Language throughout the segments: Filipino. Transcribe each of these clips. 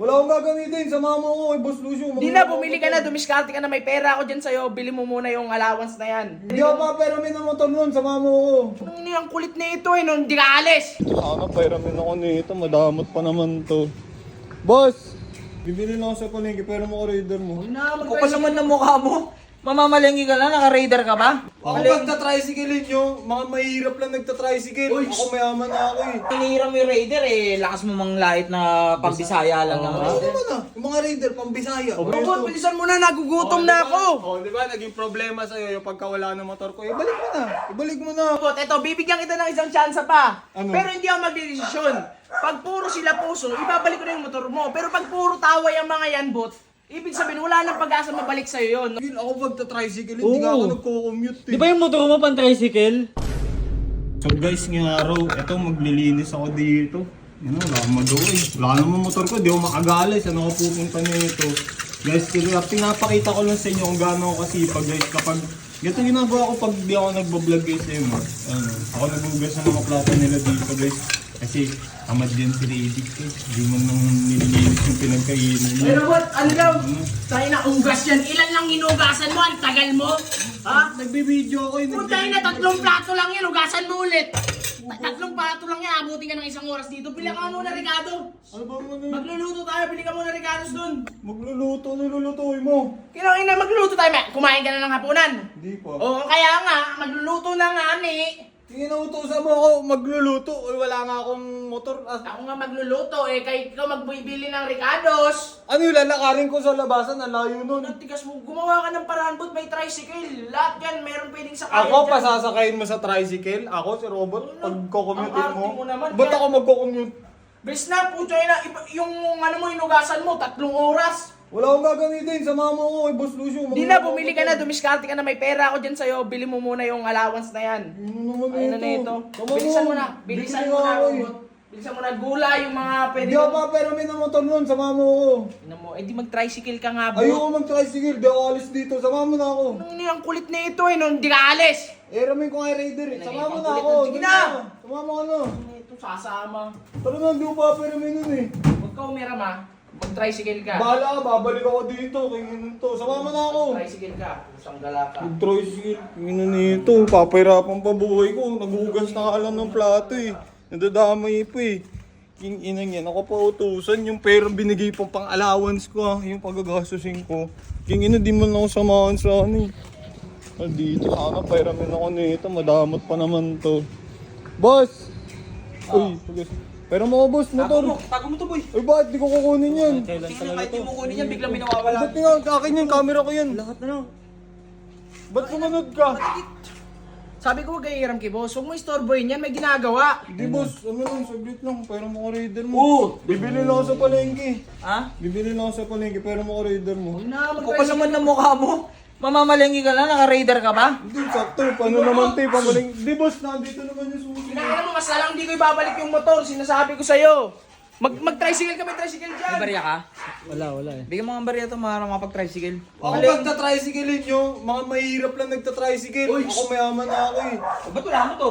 Wala akong gagamitin. Sama mo ako kay Boss Lucio. Di na, bumili ka na, dumiskarte ka na, may pera ako dyan sa'yo, bili mo muna yung allowance na yan. Hindi ako paperamin ng motor nun. Sama mo ako. Ano ang kulit na ito eh, nung di ka alis. Sana peramin ako nito. Madamot pa naman to. Boss! Bibili lang ako sa palengke pero mo rider mo. Na, Kapal naman ng mukha mo. Mamamalengke ka lang, naka-radar ka ba? Ako pagta-tricycle nyo, mga mahirap lang nagta-tricycle. Ako mayaman na ako eh. Hinihiram yung radar eh, lakas mo mang lait na pambisaya lang naman. Ano naman ah? Yung mga rider, pambisaya. Robot, bilisan mo na, nagugutom na ako. Oh, di ba? Naging problema sa'yo yung pagkawala ng motor ko. Ibalik mo na. Ibalik mo na. Robot, eto, bibigyan kita ng isang tsansa pa. Ano? Pero hindi ako magdedesisyon. Pag puro sila puso, ibabalik ko na yung motor mo. Pero pag puro taway ang mga yan, bot, ibig sabihin, wala nang pag-asa mabalik sa'yo yun. Yun, ako pagta-tricycle, hindi nga ako nagko-commute eh. Di ba yung motor mo pang tricycle? So guys, ngayong araw, eto maglilinis ako dito. Yan wala akong magawa eh. Wala naman motor ko, di ako makagala. Saan ako pupunta nito? Guys, kaya pinapakita ko lang sa inyo kung gaano ako kasipag guys. Kapag ganito ginagawa ko pag di ako nagbablog guys eh, mo. Ano, ako nagugas ng mga plato nila dito guys. Kasi tamad din si Riddick eh. Hindi mo nang nililinis pinagkainan niya. Pero what? Ano daw? Tayo na ugas yan. Ilan lang inugasan mo? Ang tagal mo? Ha? Nagbibideo ako eh. Kung tayo na tatlong plato lang yan, ugasan mo ulit. Tatlong plato lang yan, abutin ka ng isang oras dito. Bili ka muna, Ricardo. Ano ba mo na Magluluto tayo, bili ka muna, Ricardo's dun. Magluluto, nilulutuin mo. Kinakain na magluluto tayo, ma. Kumain ka na ng hapunan. Hindi pa. Oo, kaya nga, magluluto na nga, ni. Tingin utusan mo ako magluluto. Uy, wala nga akong motor. Ah, Ako nga magluluto, eh, kay ikaw magbibili ng Ricardo's. ano yung lalakarin ko sa labasan? Ang layo nun. Ang tigas mo, gumawa ka ng paraan, but may tricycle. Lahat yan, meron pwedeng sakayan Ako, dyan. pasasakayin mo sa tricycle. Ako, si Robot, pag kukommute Ang mo. arte mo naman, Ba't kaya- ako magkukommute? Bes na, puto na, iba- yung ano mo, inugasan mo, tatlong oras. Wala akong gagamitin. Sama mo ako kay Boss Lucio. Di na, bumili ka na, dumiskarte ka na, may pera ako dyan sa'yo, bili mo muna yung allowance na yan. Ano Ayun na na ito. Bilisan mo na, bilisan mo na. Bilisan mo na, gula yung mga pwede Hindi ako mo. paperamin ng motor nun. Sama mo ako. Ano mo, eh di mag-tricycle ka nga, bot. Ayoko mag-tricycle. Di ako alis dito. Sama mo na ako. Ano ni ang kulit na ito eh, nung di ka alis. Eh, ramin ko nga rider eh. Sama mo na ako. Sige na. Sama mo ka na. Ano ito, sasama. Tara na, hindi ko paperamin nun eh. Huwag ka umiram ha. Mag-tricycle ka. Bahala ka, babalik ako dito. Ganun to. Sama mo na ako. Tricycle ka. Pusang gala ka. Mag-tricycle. Ino nito. Papahirapan pa buhay ko. Nagugas na ka lang ng plato eh. Nadadamay pa eh. King inang yan. Ako pa utusan. Yung perang binigay pang pang allowance ko ah. Yung pagagastusin ko. King ina di man ako samahan sa ano eh. Ah, dito sana peramin ako nito. Madamot pa naman to. Boss! Uy, sige. Pero mo boss, Tago mo, motor. tago mo to boy. Uy, bakit di ko kukunin yan? Tingnan kahit di mo kunin yan, biglang may nawawala. Ba't nga, akin yan, camera ko yan. Lahat na lang. Ba't sumunod ka? Sabi ko huwag kayo hiram kay boss. Huwag mo istorboyin yan, may ginagawa. Di boss, ano lang, saglit lang, pero mo rider mo. Oo. Bibili lang ako sa palengke. Ha? Bibili lang ako sa palengke, pero mo rider mo. Huwag na, Kapal naman ng mukha mo. Mamamalengke ka lang, naka-radar ka ba? Hindi, sakto, paano naman tayo, pamaling. Di boss, nandito naman yung Kinakailan mo, mas lalang di ko ibabalik yung motor. Sinasabi ko sa'yo. Mag mag-tricycle ka, may tricycle May dyan. barya ka? Wala, wala eh. Bigyan mo ng barya to, para makapag-tricycle. Ako pagta-tricycle nyo, mga mahirap lang nagta-tricycle. Ako mayaman na ako eh. O, ba't wala mo to?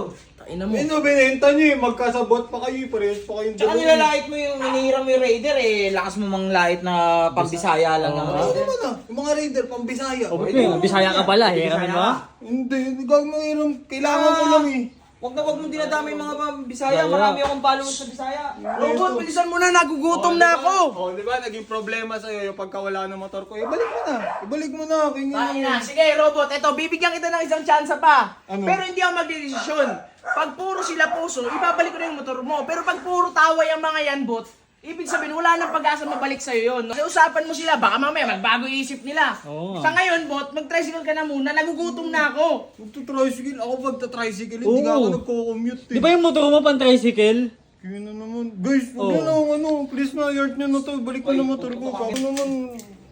Ina mo. Ano, binenta nyo eh, magkasabot pa kayo, eh, parehas pa kayong Tsaka dalawa. nilalait mo yung hinihiram mo yung radar eh, lakas mo mang lait na pambisaya lang Ano naman. naman ah, yung mga rider, pambisaya. O, ba't yun? Bisaya ka pala, Bisaya hiramin mo? Hindi, hindi ko mahiram. Kailangan ko lang eh. Huwag na huwag mong dinadamay yung mga pambisaya, marami akong followers sa Bisaya. Robot, bilisan mo na, nagugutom na ako. Oh, di ba? Naging problema sa'yo yung pagkawala ng motor ko. Ibalik mo na. Ibalik mo na. Kingin Tayo na. Sige, robot, eto, bibigyan kita ng isang tsansa pa. Ano? Pero hindi ako magdedesisyon. Pag puro sila puso, ibabalik ko na yung motor mo. Pero pag puro taway ang mga yan, bot, ibig sabihin, wala nang pag-asa mabalik sa'yo yun. Kasi usapan mo sila, baka mamaya magbago yung isip nila. Oo nga. Sa ngayon, bot, mag-tricycle ka na muna, nagugutom na ako. Magta-tricycle. Ako pagta-tricycle. Hindi nga ako Oo. nagko-commute eh. Di ba yung motor mo pang tricycle? Kaya na naman. Guys, huwag Oo. na lang. Ano, please na. Yard nyo na to. Balik ko na motor ko. Ako naman.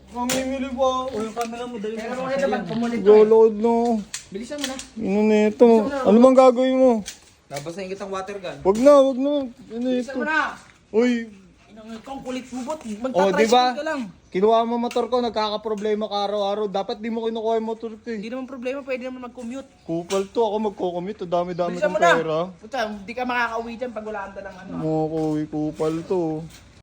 Mamimili pa ako. yung camera mo, dali Pero kung ito, pag-pumulit ko. Golood na. Bilisan mo na. Ano na ito? Ano bang gagawin mo? Nabasahin kitang water gun. Wag na, wag na. Ano Bilisan ito? mo na. Uy, ikaw, kulit mo, bot. Oh, di ba? Magta-tricycle ka lang. kinuha mo motor ko, nagkakaproblema ka araw-araw. Dapat di mo kinukuha yung motor ko Hindi eh. naman problema, pwede naman mag-commute. Kupal to, ako magko-commute. Dami-dami ng pera. Puta, hindi ka makakauwi dyan pag wala ka ng ano. Ko, kupal to.